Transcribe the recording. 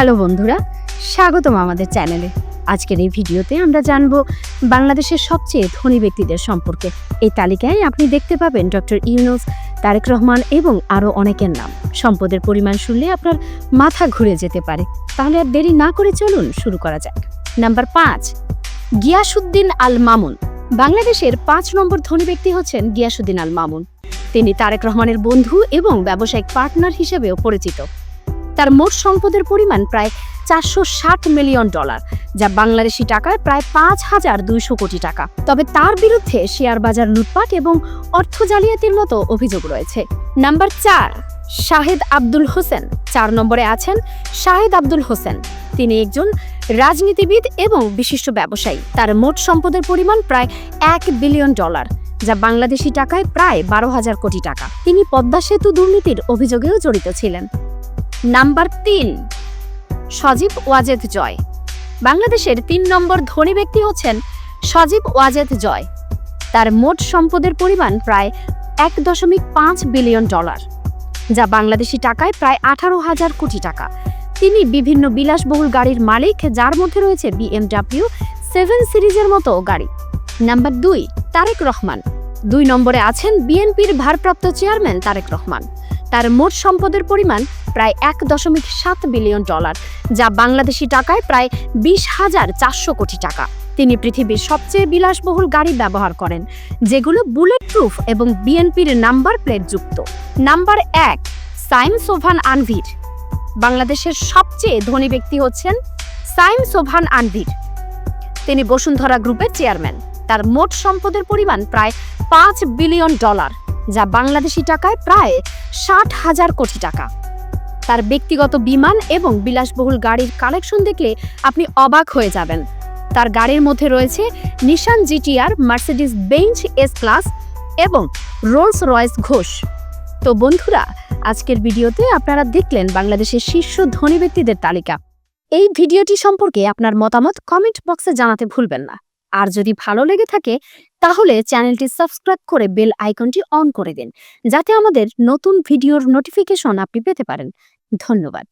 Hello বন্ধুরা, স্বাগতম আমাদের চ্যানেলে। আজকের এই ভিডিওতে আমরা জানব বাংলাদেশের সবচেয়ে ধনী ব্যক্তিদের সম্পর্কে। এই তালিকায় আপনি দেখতে পাবেন ডক্টর ইউনুস, তারেক রহমান এবং আরও অনেকের নাম। সম্পদের পরিমাণ শুনলে আপনার মাথা ঘুরে যেতে পারে। তাহলে আর দেরি না করে চলুন শুরু করা যাক। নাম্বার পাঁচ গিয়াসুদ্দিন আল মামুন বাংলাদেশের পাঁচ নম্বর ধনী ব্যক্তি হচ্ছেন গিয়াসুদ্দিন আল মামুন তিনি তারেক রহমানের বন্ধু এবং ব্যবসায়িক পার্টনার হিসেবেও পরিচিত। তার মোট সম্পদের পরিমাণ প্রায় চারশো ষাট মিলিয়ন ডলার, যা বাংলাদেশি টাকায় প্রায় পাঁচ হাজার দুইশো কোটি টাকা। তবে তার বিরুদ্ধে শেয়ার বাজার লুটপাট এবং অর্থ জালিয়াতির মতো অভিযোগ রয়েছে। নাম্বার চার, শাহেদ আব্দুল হোসেন। চার নম্বরে আছেন শাহেদ আব্দুল হোসেন। তিনি একজন রাজনীতিবিদ এবং বিশিষ্ট ব্যবসায়ী। তার মোট সম্পদের পরিমাণ প্রায় এক বিলিয়ন ডলার, যা বাংলাদেশি টাকায় প্রায় বারো হাজার কোটি টাকা। তিনি পদ্মা সেতু দুর্নীতির অভিযোগেও জড়িত ছিলেন। নাম্বার তিন, সজীব ওয়াজেদ জয়। বাংলাদেশের তিন নম্বর ধনী ব্যক্তি হচ্ছেন সজীব ওয়াজেদ জয়। তার মোট সম্পদের পরিমাণ প্রায় এক দশমিক পাঁচ বিলিয়ন ডলার, যা বাংলাদেশি টাকায় প্রায় আঠারো হাজার কোটি টাকা। তিনি বিভিন্ন বিলাসবহুল গাড়ির মালিক, যার মধ্যে রয়েছে বিএমডাব্লিউ সেভেন সিরিজের মতো গাড়ি। নাম্বার দুই, তারেক রহমান। দুই নম্বরে আছেন বিএনপির ভারপ্রাপ্ত চেয়ারম্যান তারেক রহমান। তার মোট সম্পদের পরিমাণ প্রায় এক দশমিক সাত বিলিয়ন ডলার, যা বাংলাদেশি টাকায় প্রায় বিশ হাজার চারশো কোটি টাকা। তিনি পৃথিবীর সবচেয়ে বিলাসবহুল গাড়ি ব্যবহার করেন, যেগুলো বুলেট প্রুফ এবং বিএনপির নাম্বার প্লেট যুক্ত। নাম্বার এক, সাইম সোভান আনভির। বাংলাদেশের সবচেয়ে ধনী ব্যক্তি হচ্ছেন সাইম সোভান আনভির। তিনি বসুন্ধরা গ্রুপের চেয়ারম্যান। তার মোট সম্পদের পরিমাণ প্রায় পাঁচ বিলিয়ন ডলার। যা বাংলাদেশি টাকায় প্রায় ষাট হাজার কোটি টাকা। তার ব্যক্তিগত বিমান এবং বিলাসবহুল গাড়ির কালেকশন দেখলে আপনি অবাক হয়ে যাবেন। তার গাড়ির মধ্যে রয়েছে Nissan GTR Mercedes Benz S class এবং রোলস রয়েস ঘোষ। তো বন্ধুরা, আজকের ভিডিওতে আপনারা দেখলেন বাংলাদেশের শীর্ষ ধনী ব্যক্তিদের তালিকা। এই ভিডিওটি সম্পর্কে আপনার মতামত কমেন্ট বক্সে জানাতে ভুলবেন না। আর যদি ভালো লেগে থাকে তাহলে চ্যানেলটি সাবস্ক্রাইব করে বেল আইকনটি অন করে দিন, যাতে আমাদের নতুন ভিডিওর নোটিফিকেশন আপনি পেতে পারেন। ধন্যবাদ।